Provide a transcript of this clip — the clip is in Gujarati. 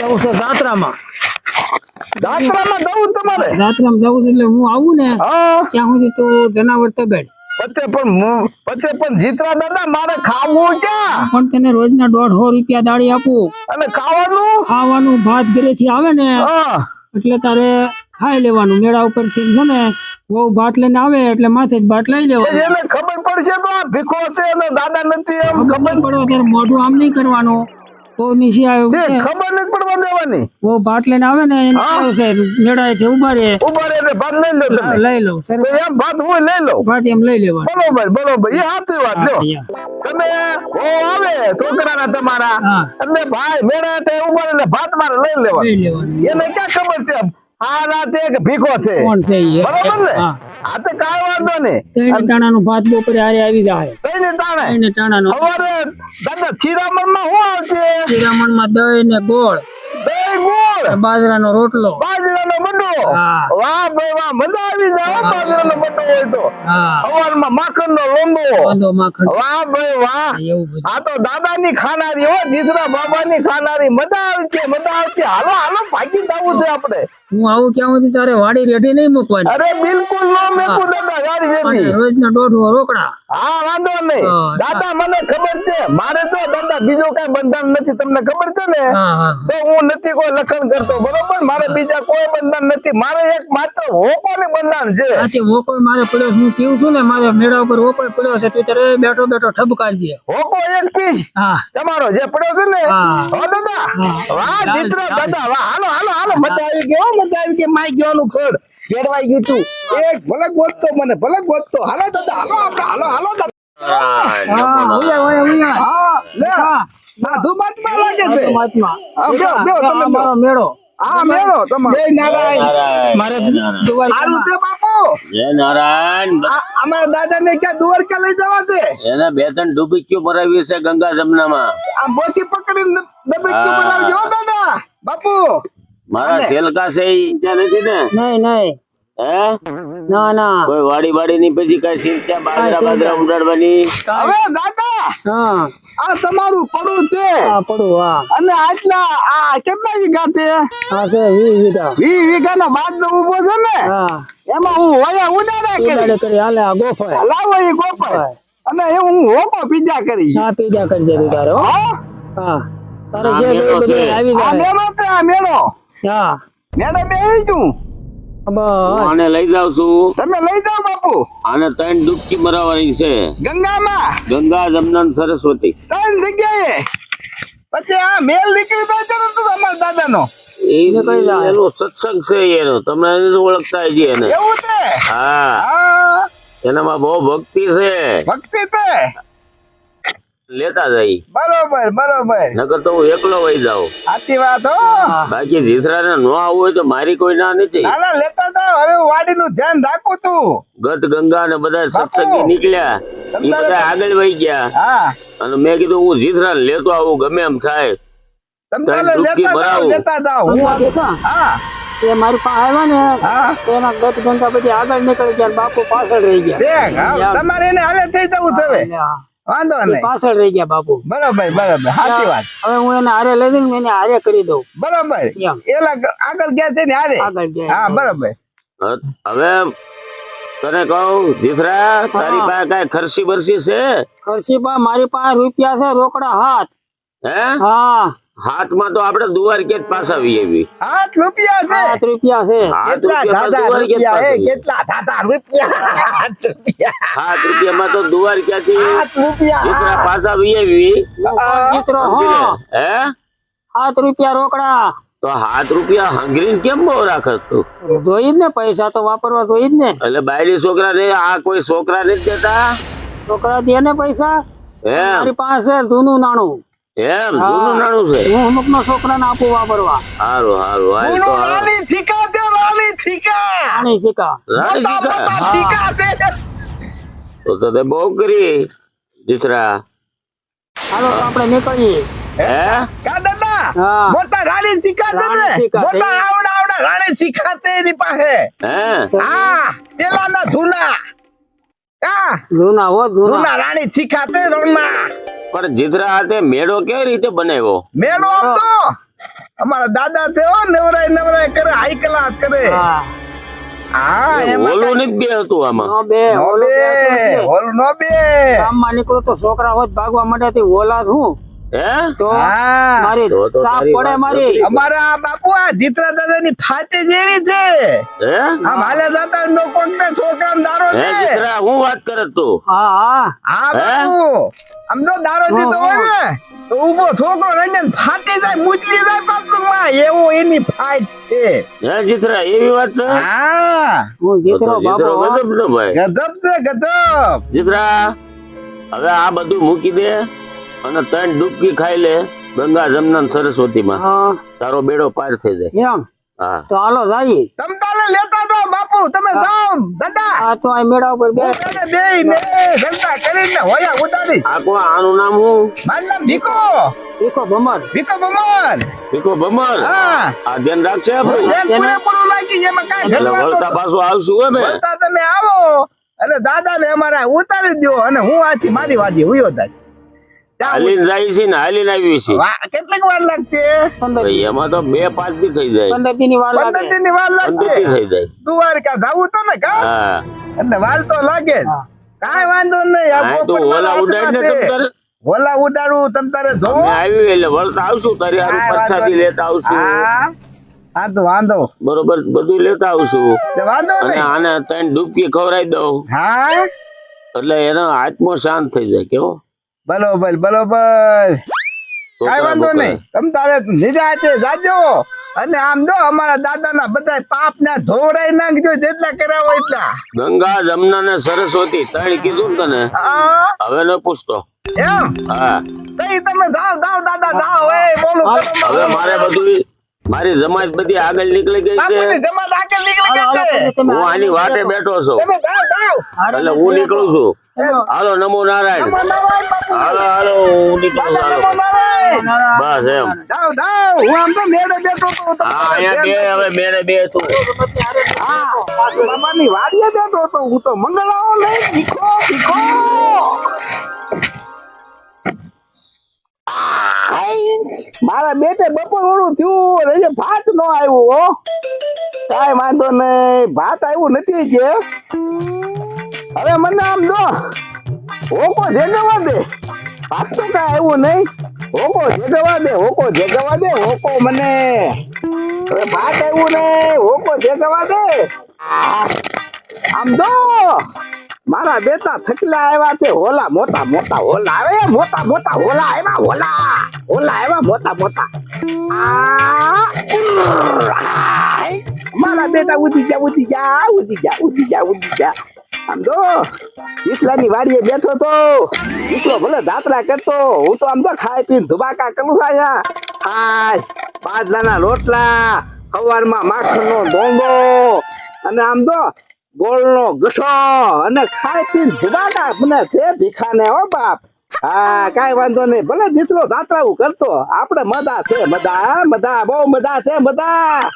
જવું છે જાત્રામાં જાત્રામાં જવું તમારે? જાત્રામાં જવું એટલે હું આવું ને ત્યાં સુધી તું જનાવર તગડ. પછી પણ પછી પણ જીતરા દાદા મારે ખાવું ક્યાં? પણ તને રોજના દોઢસો રૂપિયા દાડી આપું. અને ખાવાનું? ખાવાનું ભાત ઘરેથી આવે ને એટલે તારે ખાઈ લેવાનું. મેળા ઉપરથી છે ને બહુ ભાત લઈને આવે એટલે માથે જ ભાત લઈ લેવાનું. એને ખબર પડશે તો આ ભીખો છે અને દાદા નથી એમ ખબર પડે ત્યારે મોઢું આમ નહીં કરવાનું. બહુ નીચે તે ખબર નથી પડવા દેવાની. બહુ ભાત લઈને આવે ને એને છે મેળા છે ઊભા રે ઊભા રહે એટલે ભાત લઈ લો તમે. લઈ લઉં સર એમ ભાત હું લઈ લઉં ભાત એમ લઈ લેવાનું. બરોબર બરોબર. એ સાચી વાત લ્યો. તમે ઓ આવે છોકરાના તમારા. એટલે ભાઈ મેળા તે ઊભા ભાત મારે લઈ લેવા લઈ એને ક્યાં ખબર છે? આ રાતે કે ભીખો છે. કોણ છે બરોબર ને? આ તો કાંઈ વાંધો નહીં. ત્રણ ટાણાનું ભાત બપોરે હારે આવી જાય. કઈ ટાણા? તાણે ત્રણ ટાણાનું. સવારે દાદા ચીરામણમાં શું આવશે? શિરામણમાં દહીં ને ગોળ. દહીં ગોળ? રોટલો. બાજરાનો બડો હા. વાહ ભાઈ વાહ મજા આવી જાય બાજરા બાજરાનો બડો હોય તો. અવારમાં માખણ નો લોંબો માખણ. વાહ ભાઈ વાહ. આ તો દાદાની ખાનારી હો દીસરા બાબાની ખાનારી. મજા આવી છે મજા આવશે. હાલો હાલો ભાગી જવું છે આપણે. હું આવું ક્યાં સુધી તારે વાડી રેઠી નહીં મૂકવાની. અરે બિલકુલ નો મેકું દાદા યારી રોજના દોઢ રોકડા. હા વાંધો નહીં. દાદા મને ખબર છે. મારે તો દાદા બીજો કઈ બંધન નથી. તમને ખબર છે ને? તો હું નથી કોઈ લખન કરતો બરોબર? મારે બીજા કોઈ બંધન નથી. મારે એક માત્ર હોકોની બંધન છે. વોકો મારે પડ્યો હું પીવું છું ને મારે મેળા ઉપર હોકો પડ્યો છે તું તારે બેઠો બેઠો ઠબકારજે હોકો એક પીસ. તમારો જે પડ્યો છે ને? હા. દાદા. વાહ ચિત્ર દાદા વાહ. હાલો હાલો હાલો. મજા આવી ગયો હો મજા આવી ગઈ. માઈ ગયોનું ખડ. કેડવાઈ ગયું તું. એક ભલક ગોતતો મને ભલક ગોતતો. હાલો દાદા હાલો આપણે હાલો હાલો દાદા. હા ઉયા ઉયા ઉયા. હા લે. હા. સાધુ મહાત્મા લાગે છે. પરમાત્મા હા, બેહો, બેહો, આ તમે મારો મેળો. હા મેળો તમારો. જય નારાયણ. મારે દુવાઈ સારું છે બાપુ? જય નારાયણ. આ અમારા દાદા ને ક્યાં દ્વારકા લઈ જવા છે? એને બે ત્રણ ડૂબીક્યું ભરાવ્યું છે ગંગા જમનામાં? આ બોથી પકડીને દાદા? બાપુ મારા? સેલકા છે ઈ ત્યાં નથી ને? નહીં નહીં. ના ના. કોઈ વાડી વાડી ની પછી કઈ સિંચા બાજરા બાજરા ઉડાડવાની? હવે દાદા હા. આ તમારું પડું છે. આ પડું હા. અને આટલા આ કેટલા વીઘા છે? આ છે વીસ વીઘા. વીસ વીઘા નો બાદ નો ઊભો છે ને? હા. એમાં હું વયા ઉડાડા કરી હાલે આ ગોફાય લાવો એ ગોપાલ અને એ હું હોકો પીજા કરી. ચા પીજા કરી દે તું હા. હા? તારે જે મેળો જોયું બધું છે. આવી આ મેળો આ મેળો. હા. છું આને લઈ જાવ છું. તમે લઈ જાવ બાપુ. આને ત્રણ ડૂબકી મરાવવાની છે. ગંગામાં. ગંગા જમના સરસ્વતી. ત્રણ જગ્યાએ. પછી આ મેલ નીકળી જાય છે ને તો અમારા દાદાનો. એને કઈ એનો સત્સંગ છે એનો. તમે ઓળખતા હજી એને. એવું છે? હા. હા. એનામાં બહુ ભક્તિ છે. ભક્તિ છે? લેતા જઈ બરોબર બરોબર. નકર તો હું એકલો વહી જાઉં. સાચી વાત હો. બાકી જીથરા ને ન આવવું હોય તો મારી કોઈ ના નથી. ના ના લેતા જાઓ. હવે હું વાડીનું ધ્યાન રાખું તું ગત ગંગા ને બધા સત્સંગી નીકળ્યા. એ બધા આગળ વહી ગયા. અને મેં કીધું હું જીથરા ને લેતો આવું ગમે એમ થાય. લેતા લેતા હું હા. એ મારી પાસે આવ્યા ને એના ગત ગંગા બધી આગળ નીકળી ગયા બાપુ પાછળ રહી ગયા. તમારે એને હાલે થઈ જવું હા. વાંધો નહીં. પાછળ રહી ગયા બાપુ. બરાબર બરાબર. સાચી વાત. હવે હું એને હારે લઈ લઈને એને હારે કરી દઉં. બરાબર. એલા આગળ ગયા છે ને હારે? હા બરાબર. હવે તને કહું દીકરા તારી પાસે કઈ ખર્ચી બરસી છે? ખર્ચીબા મારી પાસે રૂપિયા છે રોકડા હાથ. હે? હા. હાથમાં તો આપણે દુવાર કે પાછા પાસાવી એવી હાથ રૂપિયા છે. હાથ રૂપિયા છે. હાથ કેટલા દાદા દુવાર કે જ રૂપિયા એ કેટલા દાદા રૂપિયા? હાથ રૂપિયા. હાથ રૂપિયામાં તો દુવાર ક્યાંથી? હાથ રૂપિયા. જીથરા પાસાવી એવી ચિત્રો હો. હે? હાથ રૂપિયા રોકડા. તો હાથ રૂપિયા હંગરીન કેમ બહુ રાખે તું? જોઈ જ ને પૈસા તો વાપરવા જોઈ જ ને. એટલે બાયડી છોકરા ને આ કોઈ છોકરા નથી દેતા? છોકરા દે ને પૈસા. હે મારી પાસે જૂનું નાણું. એમ જૂનું છે. હું અમુક નો છોકરાને આપું વાપરવા. સારું હારું હાલ તો રાણી થીકા છે રાણી તો તો તે બહુ કરી જીતરા. હાલો આપણે નીકળીએ. હે? કા દાદા? મોટા રાણી ને. મોટા આવડા આવડા રાણી છે એની પાસે. હે? હા પેલાના ધૂના હા જૂના હો જૂના. ધૂના રાણી છે રણમાં. પણ જીતરા હાથે મેળો કેવી રીતે બનાવ્યો? મેળો આમ તો અમારા દાદા તે નવરાય નવરાય કરે હાઈ ક્લાસ કરે. હા. હા એમાં નથી બે હતું આમાં. બે નો ઓલો નો બે. ગામમાં નીકળો તો છોકરા હોય ભાગવા માટે ઓલા શું અમારા બાપુ આ જીતરા દાદા ની ફાટે જેવી છે. આમ હાલે દાદા નો કોક ને છોકરા દારો દીકરા હું વાત કરે તું? હા હા. હા બાપુ. આમ તો દારો જીતો હોય ને તો ઊભો છોકરો રંજન ફાટી જાય મૂચલી જાય પાછું. માં એવું એની ફાઇટ છે. હે જીતરા એવી વાત છે? હા. હું ગજબ ને ભાઈ. છે હવે આ બધું મૂકી દે. અને ત્રણ ડૂબકી ખાઈ લે ગંગા જમના સરસ્વતી માં હા. તારો બેડો પાર થઈ જાય. એમ? તો હાલો જઈએ. તમ તાલે લેતા તો બાપુ તમે જાઓ દાદા આ તો આ મેળા ઉપર બે બે ને જલસા કરીને હોયા ઉડાડી આ કો આનું નામ હું? મારું નામ ભીકો દેખો ભમર. ભીકો બમર ભીખો ભમર? હા. આ ધ્યાન રાખશે આપણું. ધ્યાન પૂરેપૂરું લાગી એમાં કાઈ એટલે વળતા પાછું આવશું હે મેં વળતા તમે આવો. અને દાદા ને અમારા ઉતારી દો અને હું આથી મારી વાજી હુયો ત્યાં હાલીને જાય છે ને હાલીને આવી છે કેટલીક વાર લાગતી ભાઈ એમાં તો બે પાંચ દી થઈ જાય. પંદર દી ની વાર પંદર દી ની વાર દી થઈ જાય. દ્વારકા જાવું તો ને કા એટલે વાર તો લાગે કાઈ વાંધો નહીં આ તો ઓલા ઉડાડ ને તમ તારે. ઓલા ઉડાડું તમ તારે અમે આવી એટલે વળતા આવશું તારે આ પ્રસાદી. લેતા આવશું. હા. તો વાંધો. બરોબર બધું લેતા આવશું. વાંધો અને નહીં. આને ત્રણ ડૂબકી ખવડાવી દઉં. હા. એટલે એનો આત્મો શાંત થઈ જાય કેવો? બરોબર બરોબર. કાંઈ વાંધો નહીં. તમ તારે નિરાતે જાજો. અને આમ જો અમારા દાદાના બધા પાપ ના ધોવરાઈ નાખજો જેટલા કર્યા હોય એટલા. ગંગા જમના ને સરસ્વતી ત્રણ કીધું તને? હા. હવે ન પૂછતો. એમ? હા. તઈ તમે જાઓ જાઓ દાદા ધાવ એ બોલું હવે મારે બધું મારી જમાત બધી આગળ નીકળી ગઈ છે. હું આની વાટે બેઠો છું. એટલે હું નીકળું છું. હાલો. નમો નારાયણ. નમો નારાયણ બાપુ. હાલો હાલો હું નીકળું બસ એમ. હું આમ તો મેળે બેઠો તો તમે અહીંયા બે હવે મેરે બે તું. બાબાની વાડીએ બેઠો તો હું તો મંગલાઓ નહીં ભીખો આઈ, મારા બેટે બપોર ઓળું થયું રજે ભાત નો આવ્યું, હો. કાંઈ વાંધો નહીં, ભાત આવ્યું નથી કે. હવે મને આમ દો. હોકો જેગવા દે. ભાત તો કાંઈ આવ્યું નહીં. હોકો જેગવા દે, હોકો જેગવા દે, હોકો મને. હવે ભાત આવ્યું નહીં, હોકો જેગવા દે. આમ દો. મારા બેટા થકલા આવ્યા તે હોલા, મોટા મોટા, હોલા. આવે મોટા મોટા, હોલા આવ્યા હોલા. હોલા આવ્યા મોટા મોટા. મારા બેટા ઉડી જા ઉડી જા ઉડી જા ઉડી જા ઉડી જા આમ તો ઈચલાની વાડીએ બેઠો તો ઈચલો ભલે દાતરા કરતો, હું તો આમ તો ખાઈ પીને ધુબાકા કરું છું અહીંયા. હાય બાજરાના રોટલા સવારમાં માખણનો ડોંગો અને આમ તો ગોળનો ગઠો અને ખાઈ પીને ધુબાકા મને છે ભીખાને, હો બાપ. હા, કાઈ વાંધો નહીં, ભલે દીકરો દાતરાવું કરતો, આપણે મદા છે, મદા મદા, બહુ મદા છે, મદા.